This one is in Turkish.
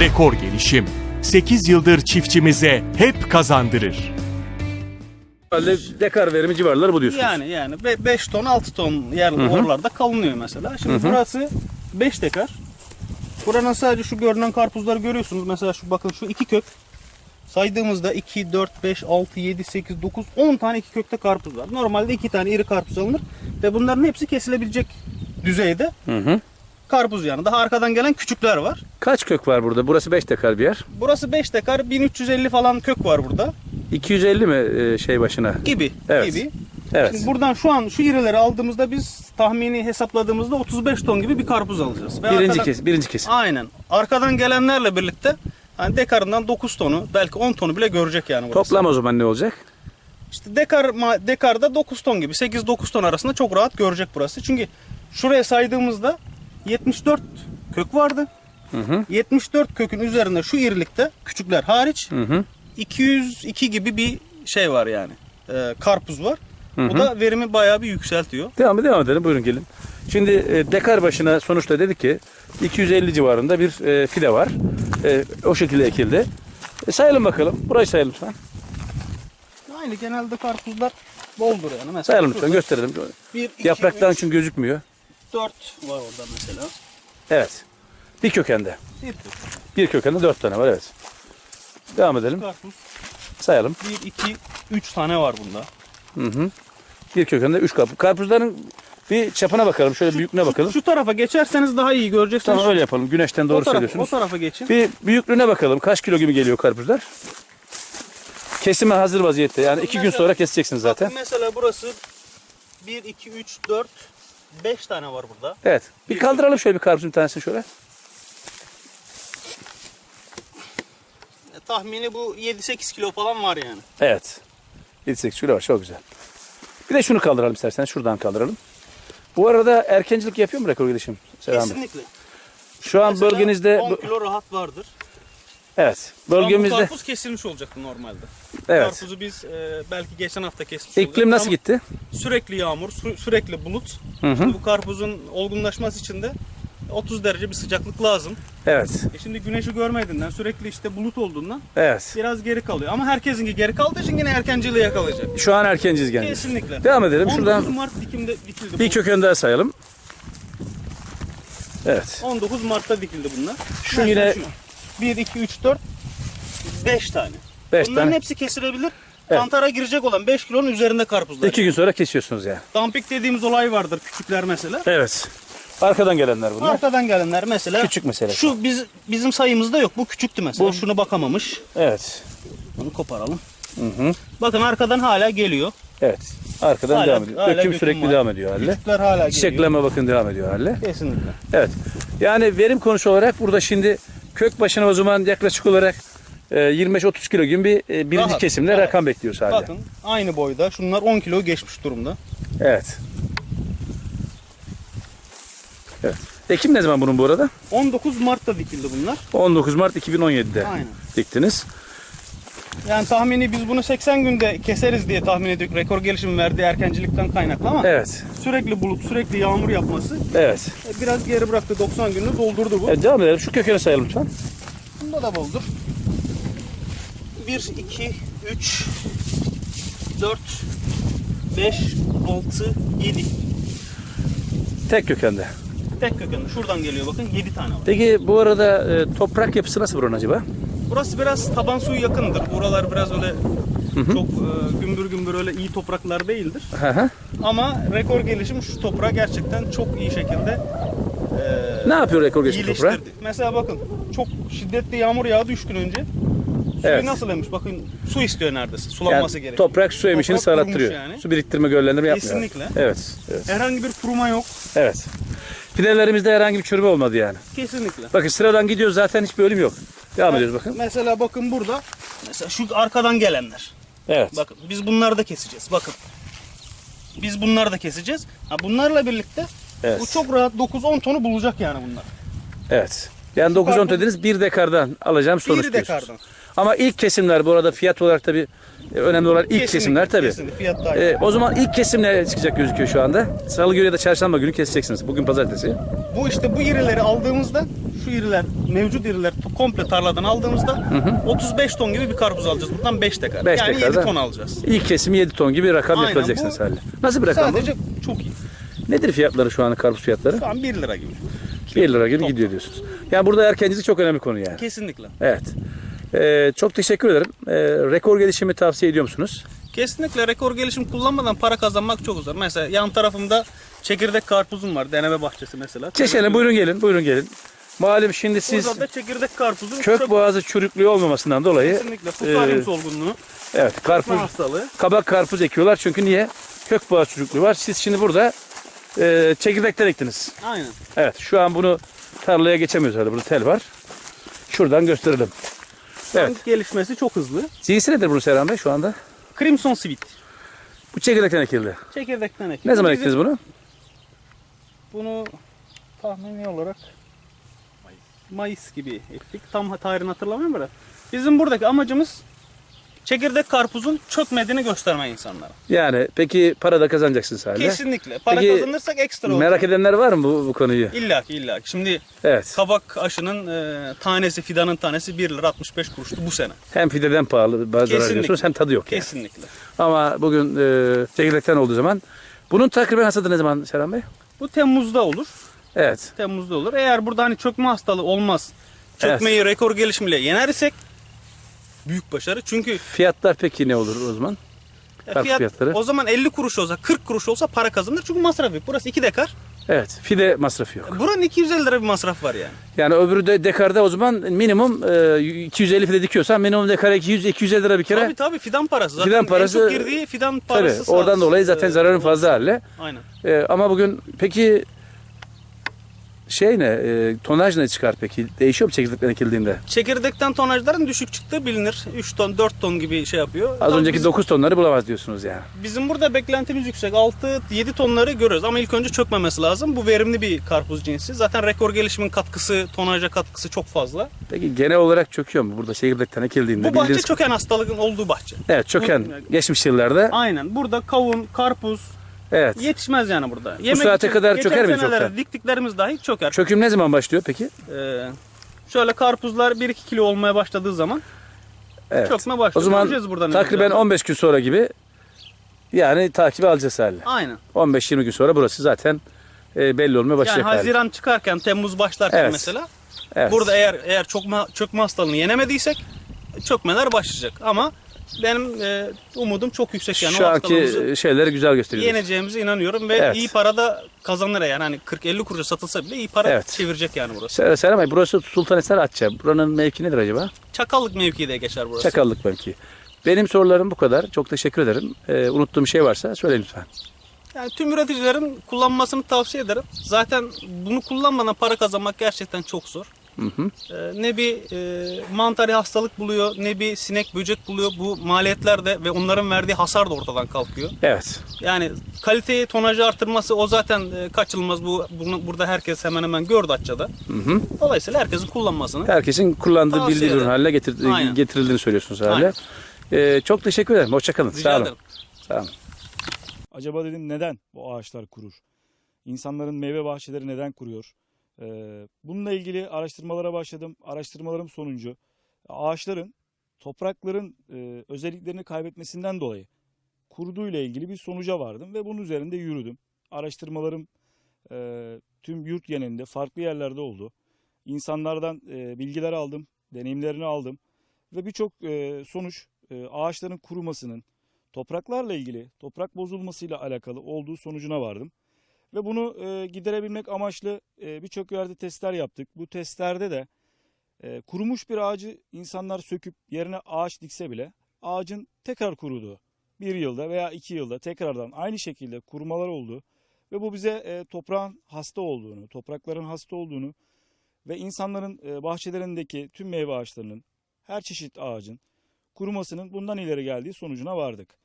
Rekor gelişim. 8 yıldır çiftçimize hep kazandırır. Herhalde dekar verimi civarları bu diyorsunuz. Yani yani 5 ton 6 ton yer oralarda kalınıyor mesela. Şimdi burası 5 dekar. Buranın sadece şu görünen karpuzları görüyorsunuz. Mesela şu bakın şu iki kök. Saydığımızda 2, 4, 5, 6, 7, 8, 9, 10 tane iki kökte karpuz var. Normalde 2 tane iri karpuz alınır. Ve bunların hepsi kesilebilecek düzeyde Hı hı. Karpuz yani. Daha arkadan gelen küçükler var. Kaç kök var burada? Burası 5 dekar bir yer. Burası 5 dekar 1350 falan kök var burada. 250 mi e, şey başına? Gibi. Evet. gibi. Evet. Şimdi buradan şu an şu irileri aldığımızda biz tahmini hesapladığımızda 35 ton gibi bir karpuz alacağız. Ve Birinci arkadan- kes, birinci kesim. Aynen. Arkadan gelenlerle birlikte hani dekarından 9 tonu belki 10 tonu bile görecek yani burası. Toplam o zaman ne olacak? İşte dekar dekarda 9 ton gibi 8-9 ton arasında çok rahat görecek burası. Çünkü şuraya saydığımızda 74 kök vardı. Hı hı. 74 kökün üzerinde şu irilikte küçükler hariç Hı hı. 202 gibi bir şey var yani. Ee, karpuz var. Hı Bu hı. da verimi bayağı bir yükseltiyor. Devam, devam edelim. Buyurun gelin. Şimdi e, dekar başına sonuçta dedik ki 250 civarında bir e, fide var. E, o şekilde ekildi. E, sayalım bakalım. Burayı sayalım lütfen. Aynı genelde karpuzlar boldur yani. Mesela Sayalım lütfen gösterelim. 1, 2, Yapraktan 3, çünkü gözükmüyor. 4 var orada mesela. Evet. Bir kökende. Bir tür Bir kökende 4 tane var evet. Devam edelim. karpuz. Sayalım. 1, 2, 3 tane var bunda. Hı hı. Bir kökende 3 karpuz. Karpuzların bir çapına bakalım. Şöyle büyüklüğüne bakalım. Şu tarafa geçerseniz daha iyi göreceksiniz. Tamam öyle yapalım. Güneşten o, doğru o söylüyorsunuz. tarafa geçin. Bir büyüklüğüne bakalım. Kaç kilo gibi geliyor karpuzlar? Kesime hazır vaziyette. Yani iki gün sonra keseceksiniz zaten. Bakın mesela burası 1, 2, 3, 4, 5 tane var burada. Evet. Bir kaldıralım şöyle bir karpuzun tanesini şöyle. E, tahmini bu 7-8 kilo falan var yani. Evet. 7-8 kilo var. Çok güzel. Bir de şunu kaldıralım isterseniz. Şuradan kaldıralım. Bu arada erkencilik yapıyor mu rekor gelişim? Selam Bey. Kesinlikle. Şu an Mesela bölgenizde 10 kilo rahat vardır. evet. Şu an bu Bölgemizde karpuz kesilmiş olacaktı normalde. Evet. Karpuzu biz e, belki geçen hafta kesmiş İklim olacaktık nasıl ama gitti? Sürekli yağmur, sü- sürekli bulut. Hı hı. Şimdi bu karpuzun olgunlaşması için de 30 derece bir sıcaklık lazım. Evet. E şimdi güneşi görmediğinden, sürekli işte bulut olduğundan Evet. biraz geri kalıyor. Ama herkesinki geri kaldığı için yine erkenciliği yakalayacak. Şu an erkenciyiz yani. Kesinlikle. Devam edelim. 19 Şuradan Mart dikimde dikildi. bir bu. kökeni daha sayalım. Evet. 19 Mart'ta dikildi bunlar. Şu yine 1, 2, 3, 4, 5 tane. 5 Bunların tane. hepsi kesilebilir. Evet. Kantara girecek olan 5 kilonun üzerinde karpuzlar. İki gün sonra kesiyorsunuz yani. Dampik dediğimiz olay vardır küçükler mesela. Evet. Arkadan gelenler bunlar. Arkadan gelenler mesela. Küçük mesele. Şu biz bizim sayımızda yok. Bu küçüktü mesela. Bu- Şunu bakamamış. Evet. Bunu koparalım. Hı hı. Bakın arkadan hala geliyor. Evet. Arkadan Hala- devam ediyor. hala Döküm sürekli var. devam ediyor halle. Küçükler hala geliyor. Çiçekleme bakın devam ediyor halle. Kesinlikle. Evet. Yani verim konusu olarak burada şimdi kök başına o zaman yaklaşık olarak 25-30 kilo gibi bir e, birinci Rahat, kesimle rahat. rakam bekliyoruz halde. Bakın aynı boyda. Şunlar 10 kilo geçmiş durumda. Evet. Evet. Ekim ne zaman bunun bu arada? 19 Mart'ta dikildi bunlar. 19 Mart 2017'de Aynen. diktiniz. Yani tahmini biz bunu 80 günde keseriz diye tahmin ediyoruz. Rekor gelişimi verdiği erkencilikten kaynaklı ama Evet. sürekli bulut, sürekli yağmur yapması Evet. e, biraz geri bıraktı. 90 gününü doldurdu bu. evet devam edelim. Şu kökeni sayalım lütfen. Bunda da boldur. 1, 2, 3, 4, 5, 6, 7. Tek kökende. Tek kökenli. Şuradan geliyor bakın 7 tane var. Peki bu arada e, toprak yapısı nasıl buranın acaba? Burası biraz taban suyu yakındır. Buralar biraz öyle çok e, gümbür gümbür öyle iyi topraklar değildir. Hı hı. Ama rekor gelişim şu toprağı gerçekten çok iyi şekilde e, Ne yapıyor rekor gelişim toprağı? Mesela bakın çok şiddetli yağmur yağdı 3 gün önce. Suyu Evet. nasıl emiş? Bakın su istiyor neredeyse. Sulanması Yani gerekiyor. toprak su emişini Toprak kurumuş yani. Su biriktirme göllendirme yapmıyor. Kesinlikle. Evet. Evet. Herhangi bir kuruma yok. Evet. Fidelerimizde herhangi bir çürüme olmadı yani. Kesinlikle. Bakın sıradan gidiyoruz zaten hiçbir ölüm yok. Devam ediyoruz bakın. Mesela bakın burada. Mesela şu arkadan gelenler. Evet. Bakın biz bunları da keseceğiz. Bakın. Biz bunları da keseceğiz. Ha bunlarla birlikte Evet. bu çok rahat 9-10 tonu bulacak yani bunlar. Evet. Yani 9-10 karpuz- dediniz bir dekardan alacağım sonuç Bir diyorsunuz. dekardan. Ama ilk kesimler bu arada fiyat olarak tabii e, önemli olan ilk Kesinlikle, kesimler tabii. kesinlikle. Fiyat da aynı. E, o zaman ilk kesim ne çıkacak gözüküyor şu anda? Salı günü ya da çarşamba günü keseceksiniz. Bugün pazartesi. Bu işte bu irileri aldığımızda şu iriler mevcut iriler komple tarladan aldığımızda 35 ton gibi bir karpuz alacağız. Buradan 5 dekar. Beş yani dekardan. 7 ton alacağız. İlk kesimi 7 ton gibi rakam Aynen, yapacaksınız bu- herhalde. Nasıl bir rakam Sadece çok iyi. bu? Nedir fiyatları şu an karpuz fiyatları? Şu an 1 lira gibi. 1 lira gibi Top. gidiyor diyorsunuz. Yani burada erkencilik çok önemli konu yani. Kesinlikle. Evet. E, çok teşekkür ederim. E, rekor gelişimi tavsiye ediyor musunuz? Kesinlikle rekor gelişim kullanmadan para kazanmak çok zor. Mesela yan tarafımda çekirdek karpuzum var. Deneme bahçesi mesela. Çeşelim buyurun gelin buyurun gelin. Malum şimdi siz Burada da çekirdek karpuzun kök boğazı çürüklüğü olmamasından dolayı kesinlikle futaryum e, solgunluğu, evet karpuz karpuz hastalığı. kabak karpuz ekiyorlar çünkü niye? Kök boğaz çürüklüğü var. Siz şimdi burada e, çekirdekten ektiniz. Aynen. Evet şu an bunu tarlaya geçemiyoruz herhalde. Burada tel var. Şuradan gösterelim. Evet. Gelişmesi çok hızlı. Cinsi nedir bunu Serhan Bey şu anda? Crimson Sweet. Bu çekirdekten ekildi. Çekirdekten ekildi. Ne zaman Bizim ektiniz bunu? Bunu tahmini olarak Mayıs gibi ektik. Tam tarihini hatırlamıyorum da. Bizim buradaki amacımız çekirdek karpuzun çökmediğini gösterme insanlara. Yani peki para da kazanacaksınız hala. Kesinlikle. Para Peki, kazanırsak ekstra olur. Merak edenler var mı bu, bu konuyu? İlla ki illa ki. Şimdi Evet. kabak aşının e, tanesi, fidanın tanesi 1 lira 65 kuruştu bu sene. Hem fideden pahalı bazı zarar Kesinlikle. hem tadı yok. yani. Kesinlikle. Ama bugün e, çekirdekten olduğu zaman bunun takriben hasadı ne zaman Serhan Bey? Bu Temmuz'da olur. Evet. Temmuz'da olur. Eğer burada hani çökme hastalığı olmaz. Çökmeyi rekor gelişimiyle yenersek büyük başarı. Çünkü Fiyatlar peki ne olur o zaman? Fiyat fiyatları? o zaman 50 kuruş olsa 40 kuruş olsa para kazanır çünkü masraf yok. Burası 2 dekar. Evet. Fide masrafı yok. Buranın 250 lira bir masraf var yani. Yani öbürü de dekarda o zaman minimum e, 250 fide dikiyorsan minimum dekara 200 250 lira bir kere. Tabii tabii fidan parası. Zaten Fidan parası- en çok girdiği fidan Tabii. parası. Oradan sağ- dolayı zaten e, zararın fazla hale. Aynen. E, ama bugün peki şey ne? E, tonaj ne çıkar peki? Değişiyor mu çekirdekten ekildiğinde? Çekirdekten tonajların düşük çıktığı bilinir. 3 ton 4 ton gibi şey yapıyor. Az Tabii önceki biz- 9 tonları bulamaz diyorsunuz yani. Bizim burada beklentimiz yüksek. 6-7 tonları görüyoruz ama ilk önce çökmemesi lazım. Bu verimli bir karpuz cinsi. Zaten rekor gelişimin katkısı, tonaja katkısı çok fazla. Peki genel olarak çöküyor mu burada çekirdekten ekildiğinde? Bu bahçe bildiğiniz- çöken hastalığın olduğu bahçe. Evet çöken Bu- geçmiş yıllarda. Aynen. Burada kavun, karpuz Evet. yetişmez yani burada. saate kadar geçen çöker mi senelerde çoktan? Diktiklerimiz dahi çöker. Çöküm ne zaman başlıyor peki? Ee, şöyle karpuzlar 1-2 kilo olmaya başladığı zaman Evet. çökme başlıyor. O zaman Göreceğiz buradan takriben önce. 15 gün sonra gibi yani takibi alacağız haliyle. Aynen. 15-20 gün sonra burası zaten e, belli olmaya Yani başlayacak. haliyle. Haziran çıkarken, Temmuz başlarken Evet. mesela Evet. burada eğer eğer çökme, çökme hastalığını yenemediysek çökmeler başlayacak. Ama benim e, umudum çok yüksek yani Şu o anki şeyleri güzel gösteriyor. yeneceğimize inanıyorum ve Evet. iyi para da kazanır yani hani 40-50 kuruşa satılsa bile iyi para Evet. çevirecek yani burası. Serhan Bey burası Sultanhisar Atça. Buranın mevki nedir acaba? Çakallık mevkii de geçer burası. Çakallık mevki. Benim sorularım bu kadar. Çok teşekkür ederim. Ee, unuttuğum şey varsa söyleyin lütfen. Yani tüm üreticilerin kullanmasını tavsiye ederim. Zaten bunu kullanmadan para kazanmak gerçekten çok zor. Hı hı. Ee, ne bir e, mantari hastalık buluyor, ne bir sinek böcek buluyor. Bu maliyetler de ve onların verdiği hasar da ortadan kalkıyor. Evet. Yani kaliteyi, tonajı artırması o zaten e, kaçınılmaz. Bu bunu, burada herkes hemen hemen gördü Atça'da. Hı hı. Dolayısıyla herkesin kullanmasını. Herkesin kullandığı, Tavsiye bildiği ürün haline getir- Aynen. getirildiğini söylüyorsunuz herhalde. Aynen. Ee, çok teşekkür ederim. Hoşçakalın. Rica Sağ olun. ederim. Sağ olun. Acaba dedim neden bu ağaçlar kurur? İnsanların meyve bahçeleri neden kuruyor? Ee, bununla ilgili araştırmalara başladım. Araştırmalarım sonucu ağaçların toprakların e, özelliklerini kaybetmesinden dolayı kuruduğuyla ilgili bir sonuca vardım ve bunun üzerinde yürüdüm. Araştırmalarım e, tüm yurt genelinde farklı yerlerde oldu. İnsanlardan e, bilgiler aldım, deneyimlerini aldım ve birçok sonuç ağaçların kurumasının topraklarla ilgili toprak bozulmasıyla alakalı olduğu sonucuna vardım. Ve bunu e, giderebilmek amaçlı e, birçok yerde testler yaptık. Bu testlerde de e, kurumuş bir ağacı insanlar söküp yerine ağaç dikse bile ağacın tekrar kuruduğu bir yılda veya iki yılda tekrardan aynı şekilde kurumalar oldu. Ve bu bize e, toprağın hasta olduğunu, toprakların hasta olduğunu ve insanların e, bahçelerindeki tüm meyve ağaçlarının her çeşit ağacın kurumasının bundan ileri geldiği sonucuna vardık.